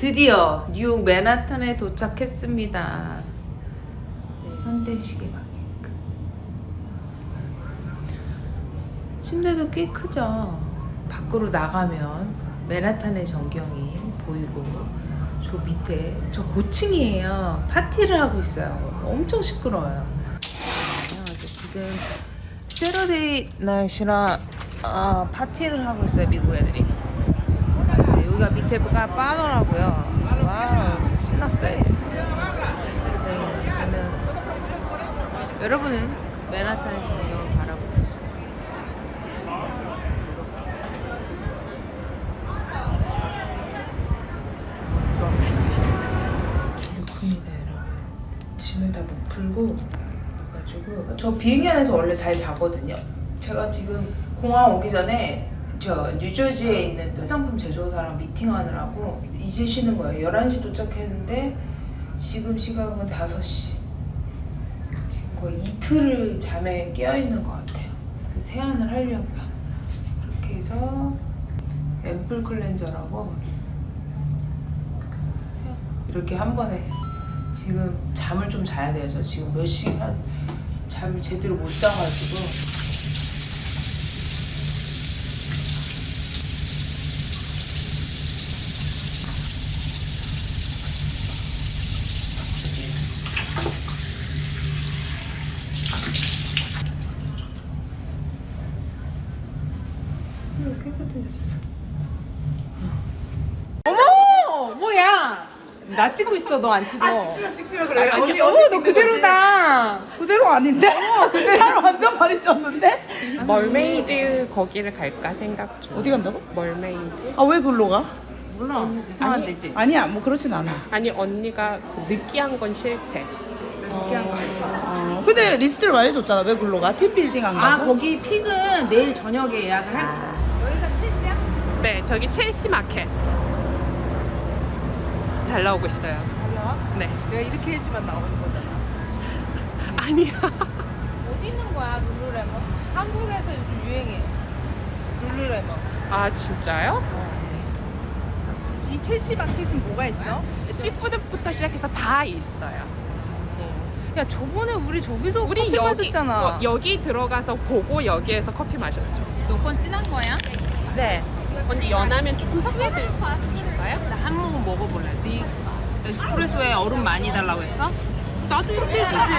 드디어 뉴욕 맨하탄에 도착했습니다. 네, 현대시계 가게. 침대도 꽤 크죠. 밖으로 나가면 맨하탄의 전경이 보이고 저 밑에 저 고층이에요. 파티를 하고 있어요. 엄청 시끄러워요. 지금 세러데이 날씨라 아, 파티를 하고 있어요 미국 애들이. 네, 여기가 밑에가 바더라고요. 와우 신났어요. 네, 저는 여러분은 맨하탄의 전경을 바라보고 있습니다. 들어가겠습니다. 중국입니다, 여러분. 짐을 다 못 풀고 그래가지고 저 비행기 안에서 원래 잘 자거든요. 제가 지금 공항 오기 전에 저 뉴저지에 있는 또 화장품 제조사랑 미팅하느라고 이제 쉬는 거예요. 11시 도착했는데 지금 시각은 5시. 지금 거의 이틀을 잠에 깨어 있는 것 같아요. 그래서 세안을 하려고요. 그렇게 해서 앰플 클렌저라고 이렇게 한 번에 지금 잠을 좀 자야 돼요. 저 지금 몇 시간 잠을 제대로 못 자가지고 이거 깨끗해졌어. 어머! 뭐야? 나 찍고 있어. 너 안 찍어. 찍지마 나 찍- 언니 어, 언니 너 찍는 그대로다. 거지. 그대로 아닌데? 살 완전 많이 쪘는데? 멀메이드 거기를 갈까 생각 중. 어디 간다고? 멀메이드? 아 왜 글로 가? 몰라. 이상한 데지. 아니야 뭐 그렇진 않아. 아니 언니가 그 느끼한 건 싫대. 느끼한 거 아니야. 어, 근데 리스트를 말해줬잖아 왜 글로 가? 팀빌딩 안 아, 가고? 거기 픽은 내일 저녁에 예약을 할 거야. 여기가 첼시야? 네, 저기 첼시 마켓. 잘 나오고 있어요. 잘 나와? 네. 내가 이렇게 해야지만 나오는 거잖아. 아니야. 어디 있는 거야, 룰루레몬? 한국에서 요즘 유행해. 룰루레몬. 아 진짜요? 이 첼시 마켓은 뭐가 있어? 시푸드부터 시작해서 다 있어요. 야, 저번에 우리 저기서 우리 커피 여기 마셨잖아. 어, 여기 들어가서 보고 여기에서 커피 마셨죠. 너 건 진한 거야? 네. 언니 연하면 조금 섞어드릴까요? 나 한 모금 먹어볼래. 네 에스프레소에 얼음 많이 달라고 했어? 나도 이렇게 해주지.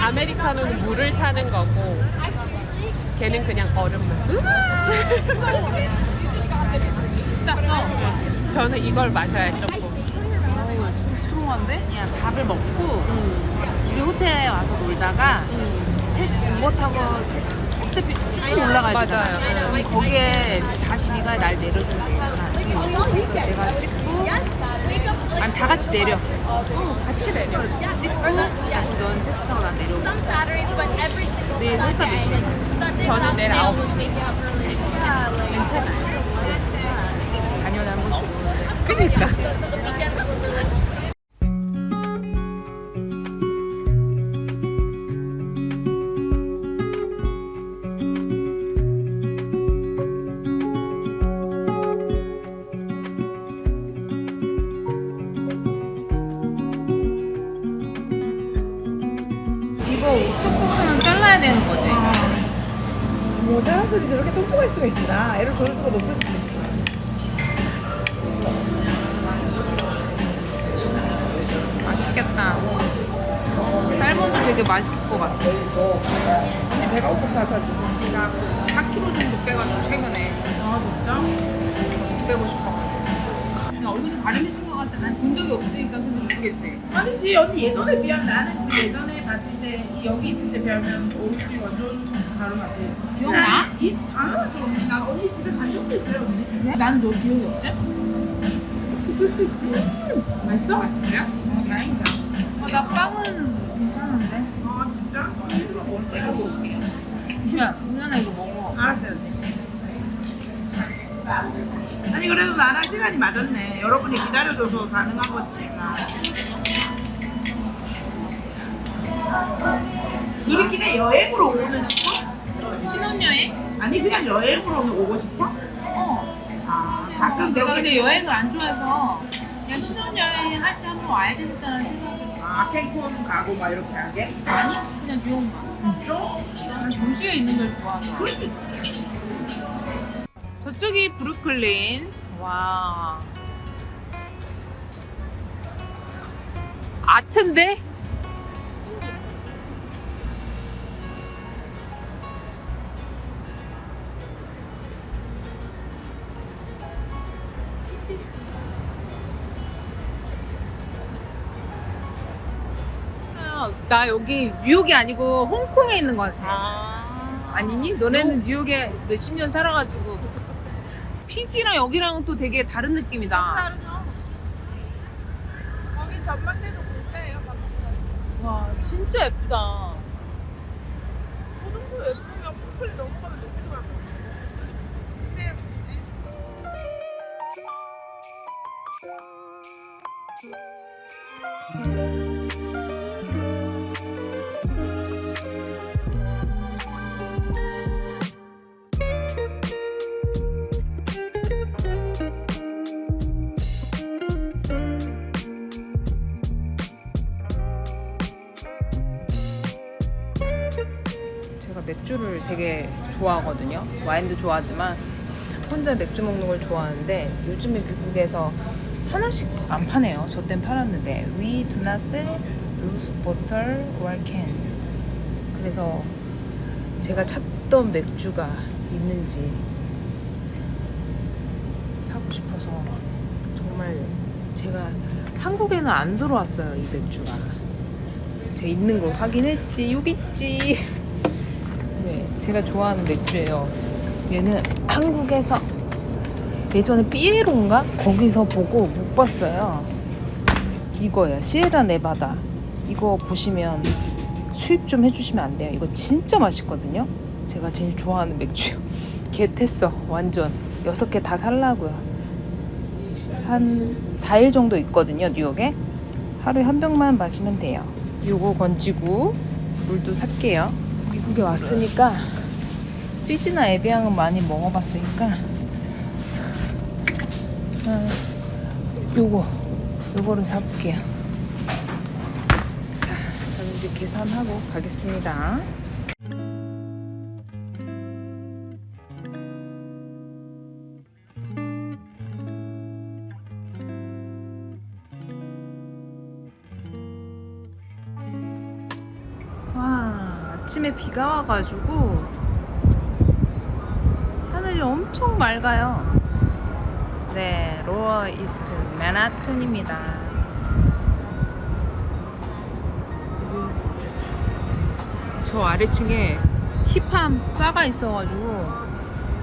아메리카노는 물을 타는 거고 걔는 그냥 얼음만. 쓰다 써. 저는 이걸 마셔야 조금. 어우 진짜 스트롱한데? 야 밥을 먹고 우리 호텔에 와서 놀다가 택 우버 타고 택- 어차피 쭉 올라가야 되잖아 맞아요. 그럼 거기에 42가 날 내려주는 거야. 그래서 내가 찍고 아니 다 같이 내려. 같이 내려. 그래서 찍고 다시 넌 택시 타고 난 내려오고. 내일 회사 몇 시에 저는 내일 9시. 괜찮아요. 4년에 한 번씩. 오는데 그니까. 오토코스는 잘라야 되는 거지? 뭐 사람들이 저렇게 똑똑할 수가 있구나. 애를 조회수가 높을 수도 있지. 맛있겠다. 쌀몬도 되게 맛있을 것 같아. 언니 배가 고파서 지금. 나 4kg 정도 빼가지고 최근에 아 진짜? 못 빼고. 그냥 얼굴에 가림이 친것 같아. 난 본 적이 없으니까 근데 모르겠지. 아니지 언니 예전에 비하면 나는 우리 예전에 봤을 때이 여기 있을 때 비하면 얼굴이 완전 다르지. 기억나? 이 당연하죠 언니. 나 언니 집에 간 적도 있어요 언니. 난 너 기억이 없지? 있을 수 있지. 맛있어? 맛있어요? 어, 다행이다. 어, 나 빵은 괜찮은데? 아 진짜? 이거 먹을 거야. 먹을게요. 야, 은현아 이거 먹어. 알았어요. 아니 그래도 나랑 시간이 맞았네. 여러분이 기다려줘서 가능한 거지. 우리끼리 여행으로 오고는 싶어? 신혼여행? 아니 그냥 여행으로 오고 싶어? 어. 아 가끔 내가 근데 여행을 안 좋아해서 그냥 신혼여행 할 때 한번 와야 되겠다는 생각이 아 캔쿤 가고 막 이렇게 하게? 아니 그냥 뉴욕만 진짜? 난 도시에 있는 걸 좋아하서 저쪽이 브루클린 와 아트인데? 아, 나 여기 뉴욕이 아니고 홍콩에 있는 것 같아. 아. 아니니? 너네는 뉴욕에 몇십 년 살아가지고 픽이랑 여기랑은 또 되게 다른 느낌이다. 다르죠. 거기 전망대도 공짜예요. 와 진짜 예쁘다. 그 정도 예쁘면 포클이 넘어가면 맥주를 되게 좋아하거든요. 와인도 좋아하지만 혼자 맥주 먹는 걸 좋아하는데 요즘에 미국에서 하나씩 안 파네요. 저 땐 팔았는데 We do not sell loose bottle or cans. 그래서 제가 찾던 맥주가 있는지 사고 싶어서 정말 제가 한국에는 안 들어왔어요 이 맥주가 제가 있는 걸 확인했지 여기 있지 네, 제가 좋아하는 맥주예요. 얘는 한국에서 예전에 삐에로인가 거기서 보고 못 봤어요. 이거예요. 시에라 네바다. 이거 보시면 수입 좀 해주시면 안 돼요. 이거 진짜 맛있거든요. 제가 제일 좋아하는 맥주요. 개했어 완전 여섯 개 다 살라고요. 한 4일 정도 있거든요 뉴욕에. 하루에 한 병만 마시면 돼요. 요거 건지고 물도 살게요. 미국에 왔으니까 피지나 에비앙은 많이 먹어봤으니까 아, 요거 요거를 사볼게요. 자, 저는 이제 계산하고 가겠습니다. 아침에 비가 와가지고 하늘이 엄청 맑아요. 네, 로어 이스트 맨하튼입니다. 저 아래층에 힙한 바가 있어가지고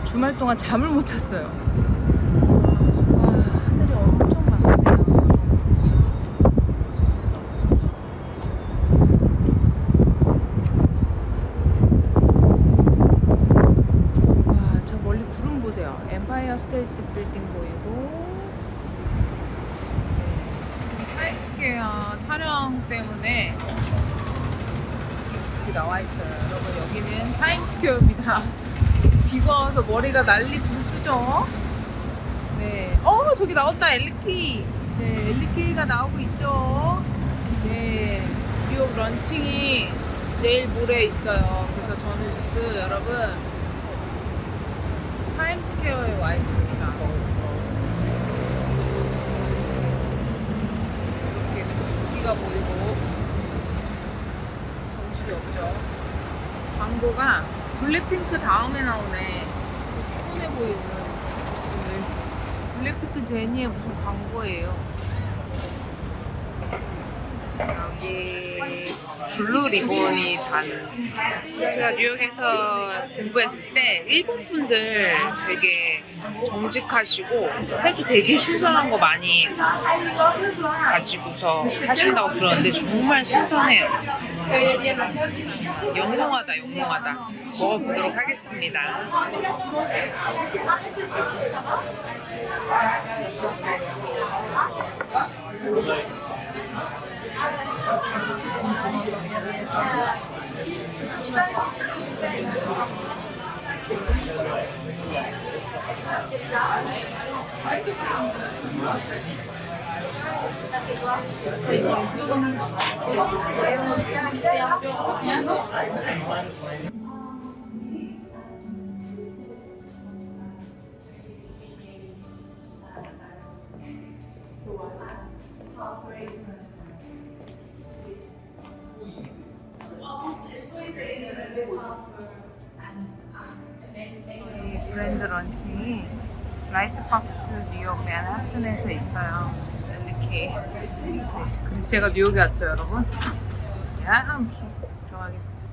주말 동안 잠을 못 잤어요. 와, 하늘이 엄청 맑네요. 와, 저 멀리 구름 보세요. 엠파이어 스테이트 빌딩 보이고. 네, 지금 타임스퀘어 촬영 때문에 여기 나와 있어요. 여러분 여기는 타임스퀘어입니다. 와서 머리가 난리 부스죠? 네. 어 저기 나왔다 엘리키. 네 엘리키가 나오고 있죠. 네 뉴욕 런칭이 내일 모레 있어요. 그래서 저는 지금 여러분 타임스퀘어에 와 있습니다. 이렇게 국기가 보이고 정신이 없죠. 광고가 블랙핑크 다음에 나오네. 피곤해 보이는 오늘 블랙핑크 제니의 무슨 광고예요. 여기 블루 리본이 다는 제가 뉴욕에서 공부했을 때 일본 분들 되게 정직하시고 해도 되게 신선한 거 많이 가지고서 하신다고 들었는데 정말 신선해요. 영롱하다, 영롱하다. 먹어보도록 하겠습니다. 이 브랜드 런칭이 라이트박스 뉴욕 맨하튼에서 있어요. 이렇게. 그래서 제가 뉴욕에 왔죠, 여러분. 야, 들어가겠어.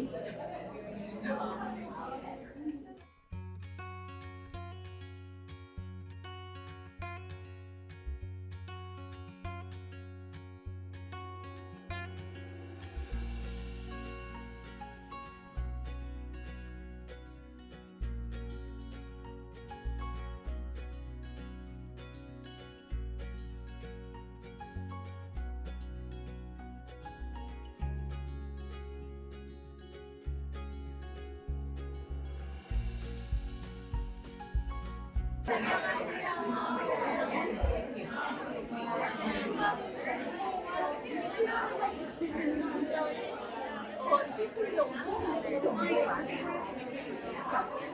촬영 중에 있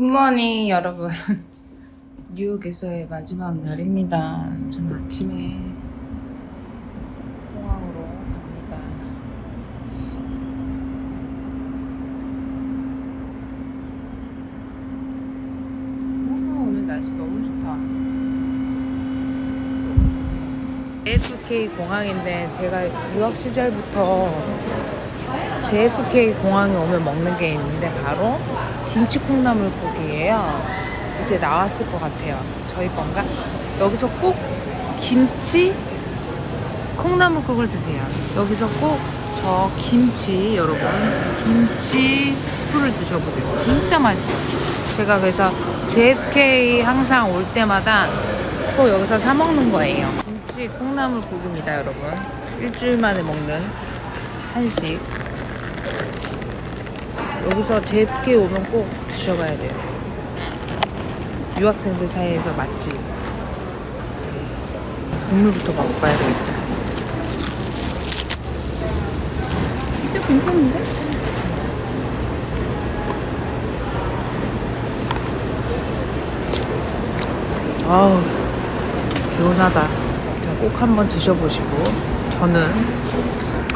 굿모닝 여러분. 뉴욕에서의 마지막 날입니다. 저는 아침에 공항으로 갑니다. 와, 오늘 날씨 너무 좋다. JFK 공항인데 제가 유학 시절부터 JFK 공항에 오면 먹는 게 있는데 바로 김치 콩나물국이에요. 이제 나왔을 것 같아요. 저희 건가? 여기서 꼭 김치 콩나물국을 드세요. 여기서 꼭 저 김치 여러분 김치 스프를 드셔보세요. 진짜 맛있어요. 제가 그래서 JFK 항상 올 때마다 꼭 여기서 사 먹는 거예요. 김치 콩나물국입니다, 여러분. 일주일 만에 먹는 한식. 여기서 JFK 오면 꼭 드셔봐야 돼요. 유학생들 사이에서 맛집. 국물부터 먹어봐야 되겠다. 진짜 괜찮은데? 아우, 개운하다. 자, 꼭 한번 드셔보시고, 저는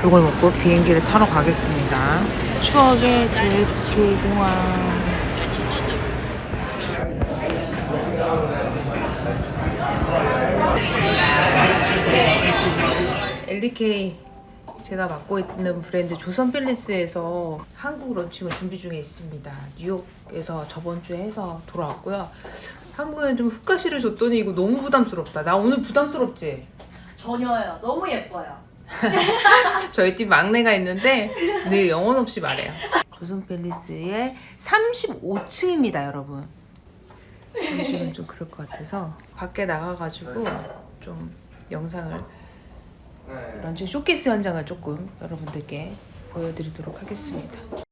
이걸 먹고 비행기를 타러 가겠습니다. 추억의 JFK 공항. LDK 제가 맡고 있는 브랜드 조선 팰리스에서 한국 런칭을 준비 중에 있습니다. 뉴욕에서 저번 주에 해서 돌아왔고요. 한국에는 좀 훅가시를 줬더니 이거 너무 부담스럽다. 나 오늘 부담스럽지? 전혀요. 너무 예뻐요. 저희 팀 막내가 있는데 늘 영혼 없이 말해요. 조선 팰리스의 35층입니다, 여러분. 요즘은 좀 그럴 것 같아서 밖에 나가가지고 좀 영상을 런칭 쇼케이스 현장을 조금 여러분들께 보여드리도록 하겠습니다.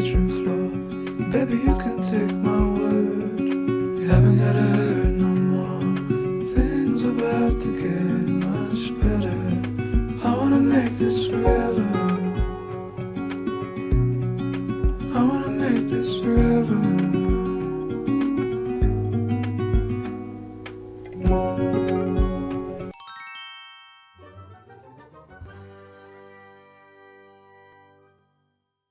Bedroom floor. Baby, you can take my